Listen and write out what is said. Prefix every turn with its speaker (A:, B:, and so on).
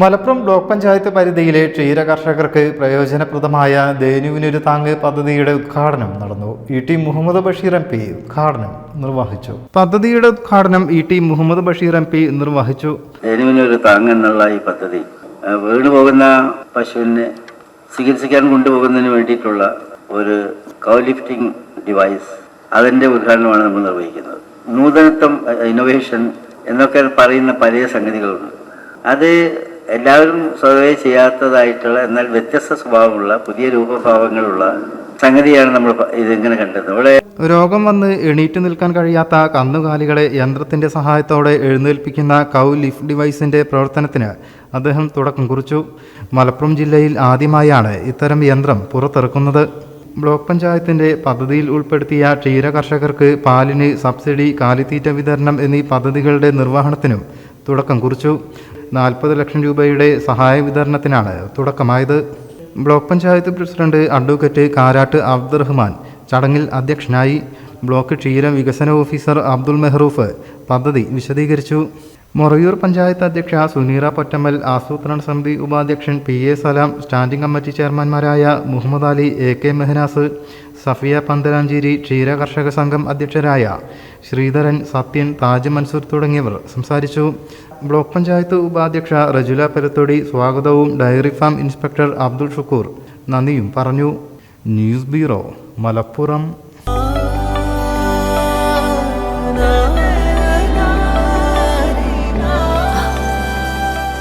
A: Malappuram block panchayat പരിധിയിലെ ക്ഷീര കർഷകർക്ക് പ്രയോജനപ്രദമായ ദേനുവിനൊരു താങ്ങ് പദ്ധതിയുടെ ഉദ്ഘാടനം നടന്നു. E T Muhammad Basheer M P ഉദ്ഘാടനം നിർവഹിച്ചു. പദ്ധതിയുടെ ഉദ്ഘാടനം E T Muhammad Basheer M P നിർവഹിച്ചു.
B: ദേനുവിനൊരു താങ്ങ് എന്നുള്ള ഈ പദ്ധതി വീണുപോകുന്ന പശുവിനെ ചികിത്സിക്കാൻ കൊണ്ടുപോകുന്നതിന് വേണ്ടിയിട്ടുള്ള ഒരു കൗ ലിഫ്റ്റിംഗ് ഡിവൈസ് അതിന്റെ ഉദ്ഘാടനമാണ് നമ്മൾ നിർവഹിക്കുന്നത്. നൂതനത്വം ഇന്നോവേഷൻ എന്നൊക്കെ പറയുന്ന പല സംഗതികളുണ്ട്. അത് എല്ലാവരും സ്വതവേ ചെയ്യാത്തതായിട്ടുള്ള എന്നാൽ വ്യത്യസ്ത സ്വഭാവമുള്ള പുതിയ രൂപഭാവങ്ങളുള്ള സംഗതിയാണ് നമ്മൾ ഇതിങ്ങനെ കണ്ടത്. ഇവിടെ
A: രോഗം വന്ന് എണീറ്റ് നിൽക്കാൻ കഴിയാത്ത കന്നുകാലികളെ യന്ത്രത്തിന്റെ സഹായത്തോടെ എഴുന്നേൽപ്പിക്കുന്ന കൗ ലിഫ്റ്റ് ഡിവൈസിന്റെ പ്രവർത്തനത്തിന് അദ്ദേഹം തുടക്കം കുറിച്ചു. മലപ്പുറം ജില്ലയിൽ ആദ്യമായാണ് ഇത്തരം യന്ത്രം പുറത്തിറക്കുന്നത്. ബ്ലോക്ക് പഞ്ചായത്തിന്റെ പദ്ധതിയിൽ ഉൾപ്പെടുത്തിയ ക്ഷീര കർഷകർക്ക് പാലിന് സബ്സിഡി കാലിത്തീറ്റ വിതരണം എന്നീ പദ്ധതികളുടെ നിർവഹണത്തിനും തുടക്കം കുറിച്ചു. നാൽപ്പത് ലക്ഷം രൂപയുടെ സഹായ വിതരണത്തിനാണ് തുടക്കമായത്. Block panchayat president advocate Karat Abdurahman ചടങ്ങിൽ അധ്യക്ഷനായി. ബ്ലോക്ക് ക്ഷീര വികസന ഓഫീസർ അബ്ദുൾ മെഹ്റൂഫ് പദ്ധതി വിശദീകരിച്ചു. മൊറയൂർ പഞ്ചായത്ത് അധ്യക്ഷ സുനീറ പൊറ്റമ്മൽ ആസൂത്രണ സമിതി ഉപാധ്യക്ഷൻ P A Salam standing committee ചെയർമാൻമാരായ Muhammad Ali A K Mehnaz Safiya Panthalancheri ക്ഷീര കർഷക സംഘം അധ്യക്ഷരായ ശ്രീധരൻ സത്യൻ താജ് മൻസൂർ തുടങ്ങിയവർ സംസാരിച്ചു. ബ്ലോക്ക് പഞ്ചായത്ത് ഉപാധ്യക്ഷ റജുല പെരത്തൊടി സ്വാഗതവും dairy farm inspector Abdul Shukoor നന്ദിയും പറഞ്ഞു. News bureau Malappuram.